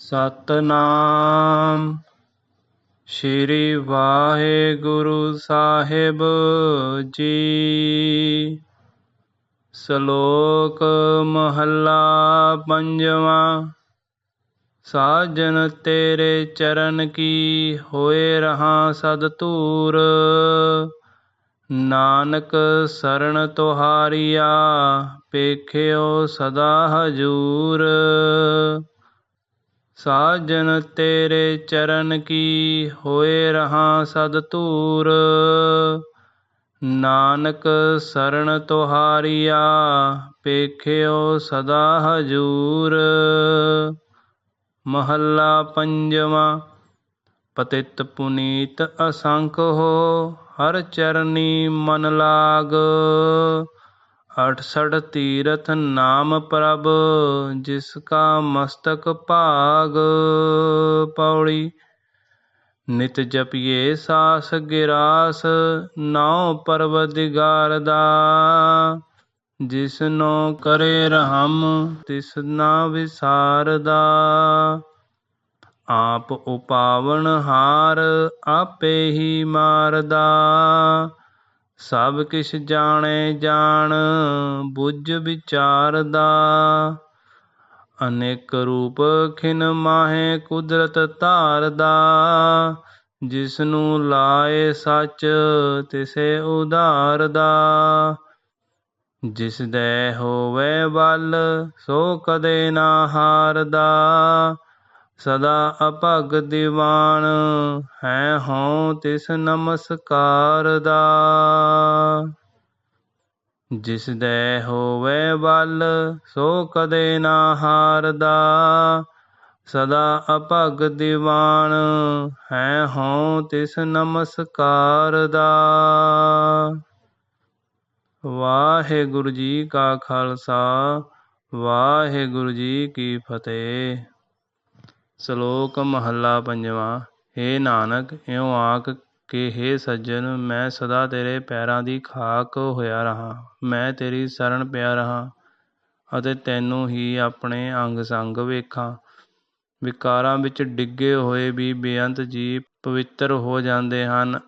ਸਤਨਾਮ। ਸ਼੍ਰੀ ਵਾਹਿਗੁਰੂ ਸਾਹਿਬ ਜੀ। ਸ਼ਲੋਕ ਮਹੱਲਾ ਪੰਜਵਾਂ। ਸਾਜਨ ਤੇਰੇ ਚਰਨ ਕੀ ਹੋਏ ਰਹਾ ਸਦ ਧੂਰ ਨਾਨਕ ਸਰਣ ਤੁਹਾਰੀਆ, ਪੇਖਿਓ ਸਦਾ ਹਜੂਰ। ਸਾਜਨ ਤੇਰੇ ਚਰਨ ਕੀ ਹੋਏ ਰਹਾ ਸਦ ਧੂਰ ਨਾਨਕ ਸਰਣ ਤੁਹਾਰੀਆ, ਪੇਖਿਓ ਸਦਾ ਹਜੂਰ। ਮਹੱਲਾ ਪੰਜਵਾਂ, ਪਤਿਤ ਪੁਨੀਤ ਅਸੰਖ ਹੋ, ਹਰ ਚਰਨੀ ਮਨ ਲਾਗ। ਅਠਸਠ ਤੀਰਥ ਨਾਮ ਪ੍ਰਭ, ਜਿਸ ਕਾ ਮਸਤਕ ਭਾਗ ਪੌੜੀ ਨਿਤ ਜਪੀਏ ਸਾਸ ਗਿਰਾਸ, ਨਾਉ ਪਰਵਦਿਗਾਰ ਦਾ। ਜਿਸਨੋ ਕਰੇ ਰਹਮ, ਤਿਸ ਨਾ ਵਿਸਾਰਦਾ ਆਪ ਉਪਾਵਨ ਹਾਰ, ਆਪੇ ਹੀ ਮਾਰਦਾ। ਸਭ ਕਿਛ ਜਾਣੇ ਜਾਣ, ਬੁੱਝ ਵਿਚਾਰਦਾ ਅਨੇਕ ਰੂਪ ਖਿਨ ਮਾਹੇ ਕੁਦਰਤ ਧਾਰਦਾ ਜਿਸ ਨੂੰ ਲਾਏ ਸੱਚ, ਤਿਸੇ ਉਧਾਰਦਾ ਜਿਸ ਦੇ ਹੋਵੇ ਬਲ ਸੋ ਕਦੇ ਨਾ ਹਾਰਦਾ। ਸਦਾ ਅਭਗ ਦੀਵਾਨ ਹੈ ਹਉ ਤਿਸ ਨਮਸਕਾਰ ਦਾ। ਜਿਸ ਦੇ ਹੋਵੇ ਬਲ ਸੋ ਕਦੇ ਨਾ ਹਾਰਦਾ। ਸਦਾ ਅਭਗ ਦੀਵਾਨ ਹੈ ਹਉ ਤਿਸ ਨਮਸਕਾਰ ਦਾ। ਵਾਹਿਗੁਰੂ ਜੀ ਕਾ ਖਾਲਸਾ, ਵਾਹਿਗੁਰੂ ਜੀ ਕੀ ਫਤਿਹ। ਸ਼ਲੋਕ ਮਹੱਲਾ ਪੰਜਵਾਂ, ਹੇ ਨਾਨਕ, ਇਉਂ ਆਖ ਕੇ ਹੇ ਸੱਜਣ, ਮੈਂ ਸਦਾ ਤੇਰੇ ਪੈਰਾਂ ਦੀ ਖਾਕ ਹੋਇਆ ਰਹਾਂ, ਮੈਂ ਤੇਰੀ ਸ਼ਰਨ ਪਿਆ ਰਹਾਂ ਅਤੇ ਤੈਨੂੰ ਹੀ ਆਪਣੇ ਅੰਗ ਸੰਗ ਵੇਖਾਂ। ਵਿਕਾਰਾਂ ਵਿੱਚ ਡਿੱਗੇ ਹੋਏ ਵੀ ਬੇਅੰਤ ਜੀ ਪਵਿੱਤਰ ਹੋ ਜਾਂਦੇ ਹਨ,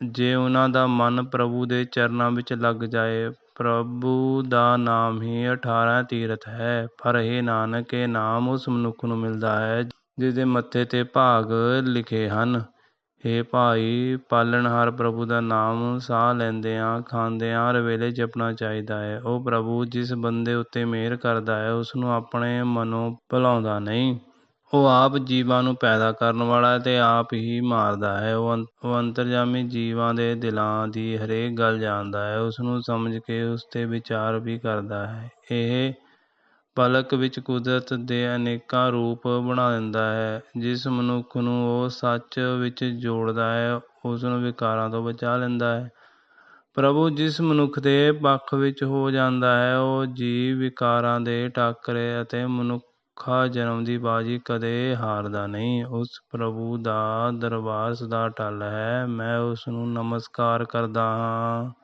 ਜੇ ਉਹਨਾਂ ਦਾ ਮਨ ਪ੍ਰਭੂ ਦੇ ਚਰਨਾਂ ਵਿੱਚ ਲੱਗ ਜਾਏ। ਪ੍ਰਭੂ ਦਾ ਨਾਮ ਹੀ 18 ਤੀਰਥ ਹੈ, ਪਰ ਹੇ ਨਾਨਕ, ਇਹ ਨਾਮ ਉਸ ਮਨੁੱਖ ਨੂੰ ਮਿਲਦਾ ਹੈ ਜਿਸ ਦੇ ਮੱਥੇ ਤੇ ਭਾਗ ਲਿਖੇ ਹਨ। ਹੇ ਭਾਈ ਪਾਲਣਹਾਰ ਪ੍ਰਭੂ ਦਾ ਨਾਮ, ਸਾਹ ਲੈਂਦਿਆਂ, ਖਾਂਦਿਆਂ ਹਰ ਵੇਲੇ ਜਪਣਾ ਚਾਹੀਦਾ ਹੈ। ਉਹ ਪ੍ਰਭੂ ਜਿਸ ਬੰਦੇ ਉੱਤੇ ਮਿਹਰ ਕਰਦਾ ਹੈ ਉਸ ਨੂੰ ਆਪਣੇ ਮਨੋਂ ਭੁਲਾਉਂਦਾ ਨਹੀਂ। ਉਹ ਆਪ ਜੀਵਾਂ ਨੂੰ ਪੈਦਾ ਕਰਨ ਵਾਲਾ ਅਤੇ ਆਪ ਹੀ ਮਾਰਦਾ ਹੈ। ਉਹ ਅੰਤਰਜਾਮੀ ਜੀਵਾਂ ਦੇ ਦਿਲਾਂ ਦੀ ਹਰੇਕ ਗੱਲ ਜਾਣਦਾ ਹੈ। ਉਸ ਨੂੰ ਸਮਝ ਕੇ ਉਸ ਤੇ ਵਿਚਾਰ ਵੀ ਕਰਦਾ ਹੈ। ਇਹ ਪਲਕ ਵਿੱਚ ਕੁਦਰਤ ਦੇ ਅਨੇਕਾਂ ਰੂਪ ਬਣਾ ਦਿੰਦਾ ਹੈ, ਜਿਸ ਮਨੁੱਖ ਨੂੰ ਉਹ ਸੱਚ ਵਿੱਚ ਜੋੜਦਾ ਹੈ, ਉਸ ਨੂੰ ਵਿਕਾਰਾਂ ਤੋਂ ਬਚਾ ਲੈਂਦਾ ਹੈ। ਪ੍ਰਭੂ ਜਿਸ ਮਨੁੱਖ ਦੇ ਪੱਖ ਵਿੱਚ ਹੋ ਜਾਂਦਾ ਹੈ, ਉਹ ਜੀਵ ਵਿਕਾਰਾਂ ਦੇ ਟਾਕਰੇ ਅਤੇ ਮਨੁੱਖਾ ਜਨਮ ਦੀ ਬਾਜੀ ਕਦੇ ਹਾਰਦਾ ਨਹੀਂ। ਉਸ ਪ੍ਰਭੂ ਦਾ ਦਰਬਾਰ ਸਦਾ ਟਲ ਹੈ। ਮੈਂ ਉਸ ਨੂੰ ਨਮਸਕਾਰ ਕਰਦਾ ਹਾਂ।